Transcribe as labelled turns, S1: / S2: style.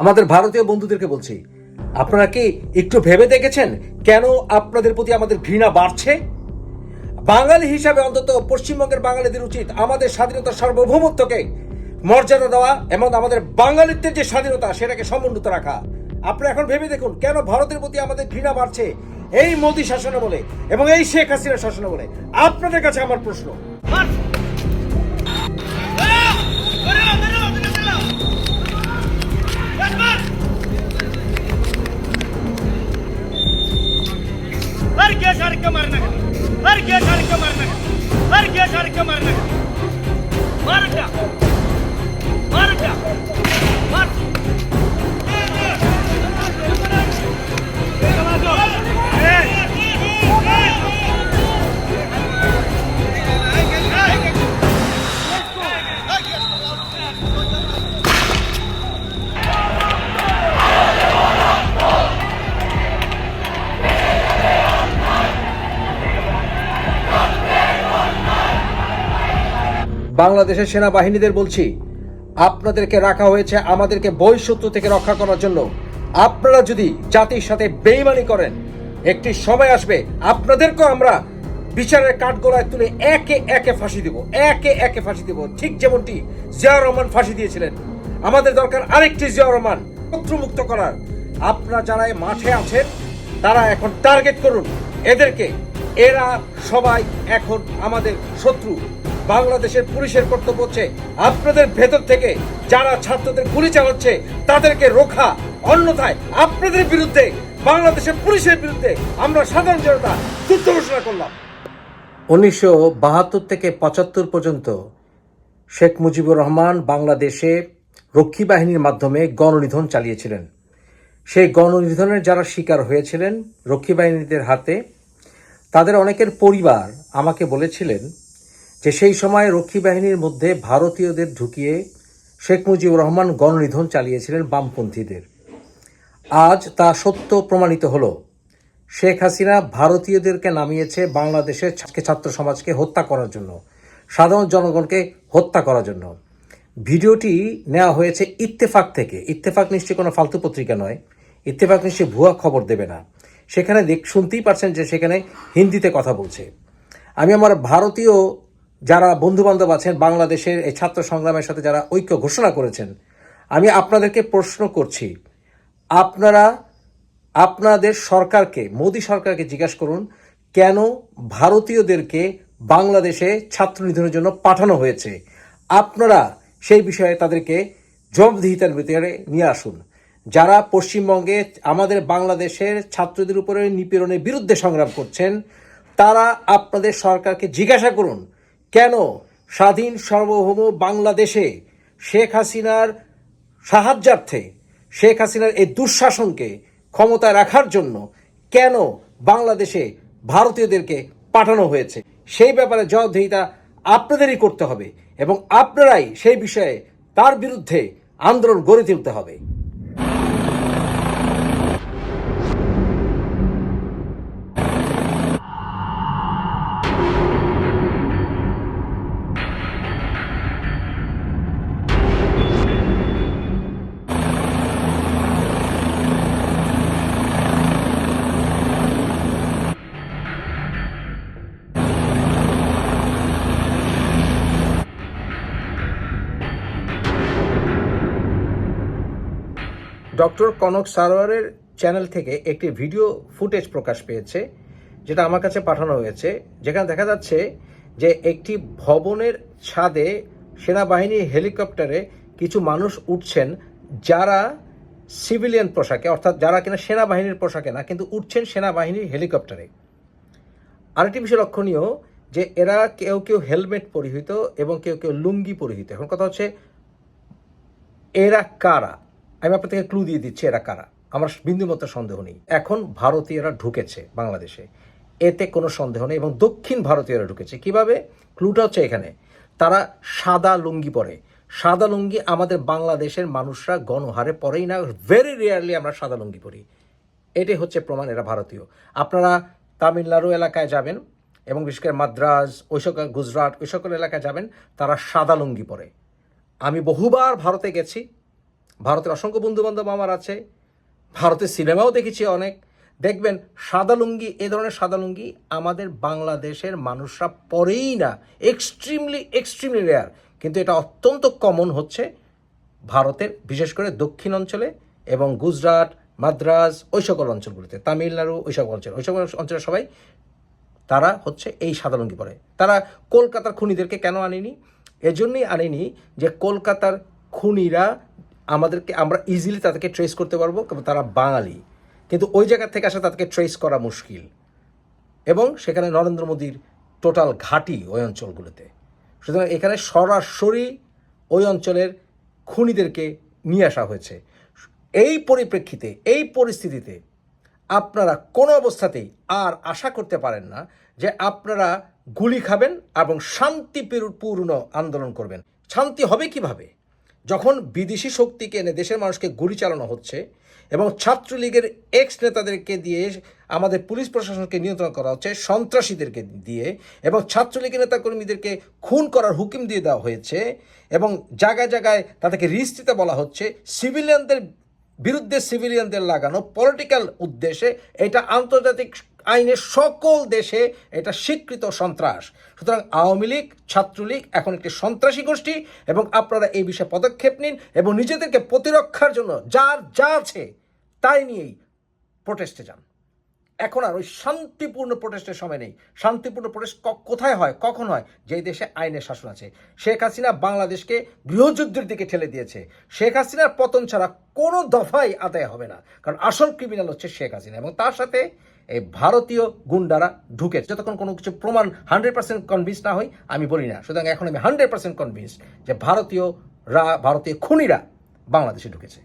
S1: আমাদের ভারতীয় বন্ধুদেরকে বলছি, আপনারা কি একটু ভেবে দেখেছেন কেন আপনাদের প্রতি আমাদের ঘৃণা বাড়ছে? বাঙালি হিসাবে অন্তত পশ্চিমবঙ্গের বাঙালিদের উচিত আমাদের স্বাধীনতার সার্বভৌমত্বকে মর্যাদা দেওয়া এবং আমাদের বাঙালিত্বের যে স্বাধীনতা সেটাকে সমুন্নত রাখা। আপনারা এখন ভেবে দেখুন কেন ভারতের প্রতি আমাদের ঘৃণা বাড়ছে এই মোদী শাসনে বলে এবং এই শেখ হাসিনার শাসনে বলে। আপনাদের কাছে আমার প্রশ্ন। বাংলাদেশের সেনাবাহিনীদের বলছি, আপনাদেরকে রাখা হয়েছে আমাদেরকে বহিঃশত্রু থেকে রক্ষা করার জন্য। আপনারা যদি জাতির সাথে বেইমানি করেন, একটি সময় আসবে, আপনাদেরকেও আমরা বিচারের কাঠগোড়ায় তুলে একে একে ফাঁসি দিব, একে একে ফাঁসি দিব। ঠিক যেমনটি জিয়াউর রহমান ফাঁসি দিয়েছিলেন। আমাদের দরকার আরেকটি জিয়াউর রহমান শত্রুমুক্ত করার। আপনারা যারা মাঠে আছেন, তারা এখন টার্গেট করুন। এদেরকে, এরা সবাই এখন আমাদের শত্রু। বাংলাদেশের পুলিশের কর্তব্য হচ্ছে আপনাদের ভেতর থেকে যারা ছাত্রদের গুলি চালাচ্ছে, তাদেরকে রোখা। অন্যথায় আপনাদের বিরুদ্ধে, বাংলাদেশের পুলিশের বিরুদ্ধে আমরা সাধারণ জনতা যুদ্ধ ঘোষণা করলাম। উনিশশো বাহাত্তর থেকে পঁচাত্তর পর্যন্ত শেখ মুজিবুর রহমান বাংলাদেশে রক্ষী বাহিনীর মাধ্যমে গণনিধন চালিয়েছিলেন। সেই গণনিধনের যারা শিকার হয়েছিলেন রক্ষী বাহিনীদের হাতে, তাদের অনেকের পরিবার আমাকে বলেছিলেন যে সেই সময় রক্ষী বাহিনীর মধ্যে ভারতীয়দের ঢুকিয়ে শেখ মুজিবুর রহমান গণনিধন চালিয়েছিলেন বামপন্থীদের। আজ তা সত্য প্রমাণিত হলো। শেখ হাসিনা ভারতীয়দেরকে নামিয়েছে বাংলাদেশের ছাত্র সমাজকে হত্যা করার জন্য, সাধারণ জনগণকে হত্যা করার জন্য। ভিডিওটি নেওয়া হয়েছে ইত্তেফাক থেকে। ইত্তেফাক নিশ্চয়ই কোনো ফালতু পত্রিকা নয়। ইত্তেফাক নিশ্চয়ই ভুয়া খবর দেবে না। সেখানে দেখ, শুনতেই পারছেন যে সেখানে হিন্দিতে কথা বলছে। আমি আমার ভারতীয় যারা বন্ধু বান্ধব আছেন, বাংলাদেশের এই ছাত্র সংগ্রামের সাথে যারা ঐক্য ঘোষণা করেছেন, আমি আপনাদেরকে প্রশ্ন করছি। আপনারা, আপনাদের সরকারকে, মোদী সরকারকে জিজ্ঞাসা করুন, কেন ভারতীয়দেরকে বাংলাদেশে ছাত্র নিধনের জন্য পাঠানো হয়েছে? আপনারা সেই বিষয়ে তাদেরকে জবাবদিহিতার ভিতরে নিয়ে আসুন। যারা পশ্চিমবঙ্গে আমাদের বাংলাদেশের ছাত্রদের উপরে নিপীড়নের বিরুদ্ধে সংগ্রাম করছেন, তারা আপনাদের সরকারকে জিজ্ঞাসা করুন কেন স্বাধীন সার্বভৌম বাংলাদেশে শেখ হাসিনার সাহায্যার্থে, শেখ হাসিনার এই দুঃশাসনকে ক্ষমতায় রাখার জন্য কেন বাংলাদেশে ভারতীয়দেরকে পাঠানো হয়েছে? সেই ব্যাপারে জবাবদিহিতা আপনাদেরই করতে হবে এবং আপনারাই সেই বিষয়ে তার বিরুদ্ধে আন্দোলন গড়ে তুলতে হবে। ডক্টর কনক সারোয়ারের চ্যানেল থেকে একটি ভিডিও ফুটেজ প্রকাশ পেয়েছে, যেটা আমার কাছে পাঠানো হয়েছে, যেখানে দেখা যাচ্ছে যে একটি ভবনের ছাদে সেনাবাহিনীর হেলিকপ্টারে কিছু মানুষ উঠছেন যারা সিভিলিয়ান পোশাকে, অর্থাৎ যারা কিনা সেনাবাহিনীর পোশাকে না, কিন্তু উঠছেন সেনাবাহিনীর হেলিকপ্টারে। আরেকটি বিষয় লক্ষণীয়, যে এরা কেউ কেউ হেলমেট পরিহিত এবং কেউ কেউ লুঙ্গি পরিহিত। এখন কথা হচ্ছে, এরা কারা? আমি আপনাদেরকে ক্লু দিয়ে দিচ্ছি এরা কারা। আমার বিন্দুমাত্র সন্দেহ নেই। এখন ভারতীয়রা ঢুকেছে বাংলাদেশে। এতে কোনো সন্দেহ নেই এবং দক্ষিণ ভারতীয়রা ঢুকেছে। কীভাবে? ক্লুটা হচ্ছে এখানে। তারা সাদা লুঙ্গি পরে। সাদা লুঙ্গি আমাদের বাংলাদেশের মানুষরা গণহারে পরেই না ভেরি রেয়ারলি আমরা সাদা লুঙ্গি পরি। এটাই হচ্ছে প্রমাণ এরা ভারতীয়। আপনারা তামিলনাড়ু এলাকায় যাবেন এবং বিশেষ করে মাদ্রাজ, ওই সকল গুজরাট, ওই সকল এলাকায় যাবেন, তারা সাদা লুঙ্গি পরে। আমি বহুবার ভারতে গেছি ভারতের অসংখ্য বন্ধু বান্ধব আমার আছে। ভারতের সিনেমাও দেখেছি অনেক। দেখবেন, সাদা লুঙ্গি, এ ধরনের সাদা লুঙ্গি আমাদের বাংলাদেশের মানুষরা পরেই না। এক্সট্রিমলি এক্সট্রিমলি রেয়ার কিন্তু এটা অত্যন্ত কমন হচ্ছে ভারতের, বিশেষ করে দক্ষিণ অঞ্চলে এবং গুজরাট, মাদ্রাজ, ওই সকল অঞ্চলগুলিতে। তামিলনাড়ু, ওই সকল অঞ্চল। ওই সকল অঞ্চলের সবাই তারা হচ্ছে এই সাদা লুঙ্গি পরে। তারা কলকাতার খুনিদেরকে কেন আনেনি? এজন্যই আনেনি যে কলকাতার খুনিরা আমাদেরকে, আমরা ইজিলি তাদেরকে ট্রেস করতে পারব তারা বাঙালি। কিন্তু ওই জায়গা থেকে আসা তাদেরকে ট্রেস করা মুশকিল। এবং সেখানে নরেন্দ্র মোদীর টোটাল ঘাঁটি ওই অঞ্চলগুলোতে। সুতরাং এখানে সরাসরি ওই অঞ্চলের খুনিদেরকে নিয়ে আসা হয়েছে। এই পরিপ্রেক্ষিতে, এই পরিস্থিতিতে আপনারা কোনো অবস্থাতেই আর আশা করতে পারেন না যে আপনারা গুলি খাবেন এবং শান্তিপূর্ণ আন্দোলন করবেন। শান্তি হবে কীভাবে? যখন বিদেশি শক্তিকে এনে দেশের মানুষকে গুলি চালানো হচ্ছে এবং ছাত্রলীগের এক্স নেতাদেরকে দিয়ে আমাদের পুলিশ প্রশাসনকে নিয়ন্ত্রণ করা হচ্ছে, সন্ত্রাসীদেরকে দিয়ে এবং ছাত্রলীগের নেতাকর্মীদেরকে খুন করার হুকুম দিয়ে দেওয়া হয়েছে এবং জায়গায় জায়গায় তাদেরকে রিস্ক দিতে বলা হচ্ছে সিভিলিয়ানদের বিরুদ্ধে সিভিলিয়ানদের লাগানো পলিটিক্যাল উদ্দেশ্যে এটা আন্তর্জাতিক আইনের সকল দেশে এটা স্বীকৃত সন্ত্রাস। সুতরাং আওয়ামী লীগ, ছাত্রলীগ এখন একটি সন্ত্রাসী গোষ্ঠী এবং আপনারা এই বিষয়ে পদক্ষেপ নিন এবং নিজেদেরকে প্রতিরক্ষার জন্য যার যা আছে তাই নিয়েই প্রোটেস্টে যান। এখন আর ওই শান্তিপূর্ণ প্রোটেস্টের সময় নেই। শান্তিপূর্ণ প্রোটেস্ট কোথায় হয়, কখন হয়, যেই দেশে আইনের শাসন আছে। শেখ হাসিনা বাংলাদেশকে গৃহযুদ্ধের দিকে ঠেলে দিয়েছে। শেখ হাসিনার পতন ছাড়া কোনো দফাই আদায় হবে না, কারণ আসল ক্রিমিনাল হচ্ছে শেখ হাসিনা এবং তার সাথে এই ভারতীয় গুন্ডারা ঢুকে যতক্ষণ কোনো কিছু প্রমাণ হান্ড্রেড পার্সেন্ট কনভিন্স না হই, আমি বলি না। সুতরাং এখন আমি হান্ড্রেড পার্সেন্ট কনভিন্স যে ভারতীয়রা ভারতীয় খুনিরা বাংলাদেশে ঢুকেছে।